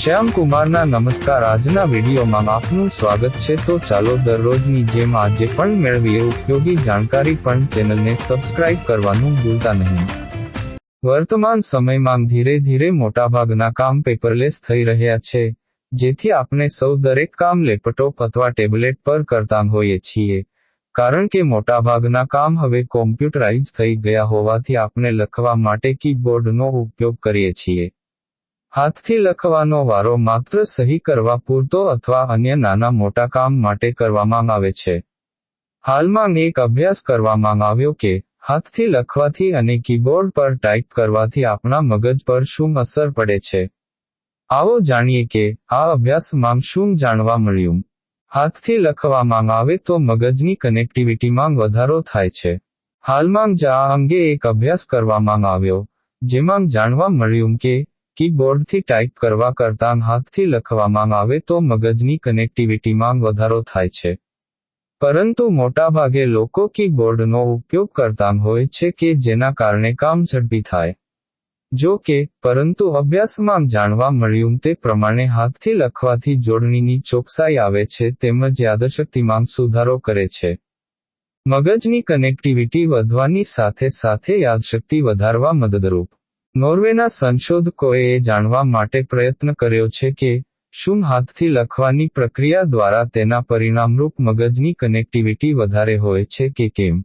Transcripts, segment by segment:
શ્યામ કુમારના નમસ્કાર આજના વિડીયોમાં આપનું સ્વાગત છે. તો ચાલો દરરોજની જેમ આજે પણ મેળવીએ ઉપયોગી જાણકારી પણ ચેનલને સબસ્ક્રાઇબ કરવાનું ભૂલતા નહીં. વર્તમાન સમયમાં ધીરે ધીરે મોટાભાગના કામ પેપરલેસ થઈ રહ્યા છે, જેથી આપણે સૌ દરેક કામ લેપટોપ અથવા ટેબ્લેટ પર કરતા હોઈએ છીએ. કારણ કે મોટાભાગના કામ હવે કોમ્પ્યુટરાઇઝ થઈ ગયા હોવાથી આપણે લખવા માટે કીબોર્ડનો ઉપયોગ કરીએ છીએ. હાથથી લખવાનો વારો માત્ર સહી કરવા પૂરતો અથવા અન્ય નાના મોટા કામ માટે કરવામાં આવે છે. હાલમાં એક અભ્યાસ કરવામાં આવ્યો કે, હાથથી લખવાથી અને કીબોર્ડ પર ટાઈપ કરવાથી આપણા મગજ પર શું અસર પડે છે? આવો જાણીએ કે, આ અભ્યાસમાં શું જાણવા મળ્યું? હાથથી લખવામાં આવે તો મગજની કનેક્ટિવિટીમાં વધારો થાય છે. હાલમાં જ આ અંગે એક અભ્યાસ કરવામાં આવ્યો, જેમાં જાણવા મળ્યું કે કીબોર્ડથી ટાઈપ કરવા કરતાં હાથથી લખવામાં આવે તો મગજની કનેક્ટિવિટીમાં વધારો થાય છે. પરંતુ મોટાભાગે લોકો કીબોર્ડનો ઉપયોગ કરતા હોય છે કે જેના કારણે કામ ઝડપી થાય. જો કે, પરંતુ અભ્યાસમાં જાણવા મળ્યું તે પ્રમાણે હાથથી લખવાથી જોડણીની ચોકસાઈ આવે છે તેમજ યાદશક્તિમાં સુધારો કરે છે. મગજની કનેક્ટિવિટી વધવાની સાથે સાથે યાદશક્તિ વધારવા મદદરૂપ. નોર્વેના સંશોધકોએ જાણવા માટે પ્રયત્ન કર્યો છે કે શું હાથથી લખવાની પ્રક્રિયા દ્વારા તેના પરિણામરૂપ મગજની કનેક્ટિવિટી વધારે હોય છે કે કેમ?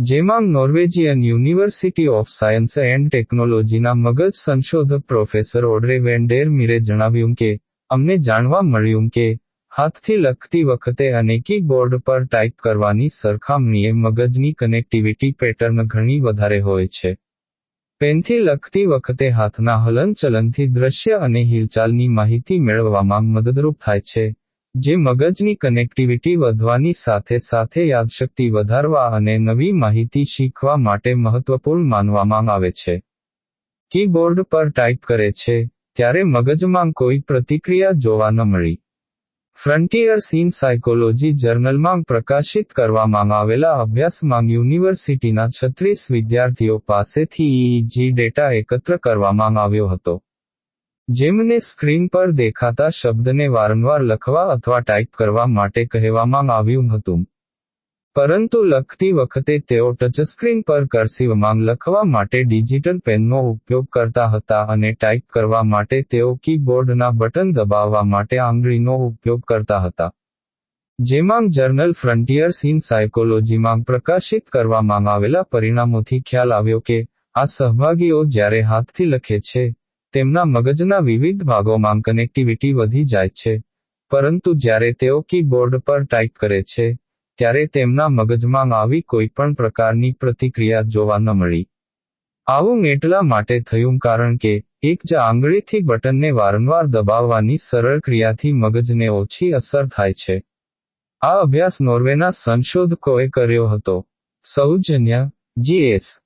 જેમાં Norwegian university of science and ટેકનોલોજીના મગજ સંશોધક પ્રોફેસર ઓડરે વેન્ડેર મીરે જણાવ્યું કે, અમને જાણવા મળ્યું કે, હાથથી લખતી વખતે અને કીબોર્ડ પર ટાઈપ કરવાની સરખામણીએ મગજની કનેક્ટિવિટી પેટર્ન ઘણી વધારે હોય છે. પેનથી લખતી વખતે હાથના હલનચલનથી દ્રશ્ય અને હિલચાલની માહિતી મેળવવામાં મદદરૂપ થાય છે, જે મગજની કનેક્ટિવિટી વધવાની સાથે સાથે યાદશક્તિ વધારવા અને નવી માહિતી શીખવા માટે મહત્વપૂર્ણ માનવામાં આવે છે. કીબોર્ડ પર ટાઈપ કરે છે, ત્યારે મગજમાં કોઈ પ્રતિક્રિયા જોવા ન મળી. ફ્રન્ટિયર્સ ઇન સાયકોલોજી જર્નલમાં પ્રકાશિત કરવામાં આવેલા અભ્યાસમાં યુનિવર્સિટીના છત્રીસ વિદ્યાર્થીઓ પાસેથી ઈઈજી ડેટા એકત્ર કરવામાં આવ્યો હતો. જેમને સ્ક્રીન પર દેખાતા શબ્દને વારંવાર લખવા અથવા ટાઈપ કરવા માટે કહેવામાં આવ્યું હતું. પરંતુ લખતી વખતે તેઓ ટચસ્ક્રીન પર કર્સિવમાં લખવા માટે ડિજિટલ પેનનો ઉપયોગ કરતા હતા અને ટાઈપ કરવા માટે તેઓ કીબોર્ડના બટન દબાવવા માટે આંગળીનો ઉપયોગ કરતા હતા. જેમાં જર્નલ ફ્રન્ટિયર્સ ઇન સાયકોલોજીમાં પ્રકાશિત કરવામાં આવેલા પરિણામોથી ખ્યાલ આવ્યો કે, આ સહભાગીઓ જ્યારે હાથથી લખે છે, તેમના મગજના વિવિધ ભાગોમાં કનેક્ટિવિટી વધી જાય છે. પરંતુ જ્યારે તેઓ કીબોર્ડ પર ટાઈપ કરે છે ત્યારે તેમના મગજમાં આવી કોઈ પણ પ્રકારની પ્રતિક્રિયા જોવા ન મળી. આવું એટલા માટે થયું કારણ કે, એક જ આંગળીથી બટનને વારંવાર દબાવવાની સરળ ક્રિયાથી મગજને ઓછી અસર થાય છે. આ અભ્યાસ નોર્વેના સંશોધકોએ કર્યો હતો. સૌજન્ય, જીએસ.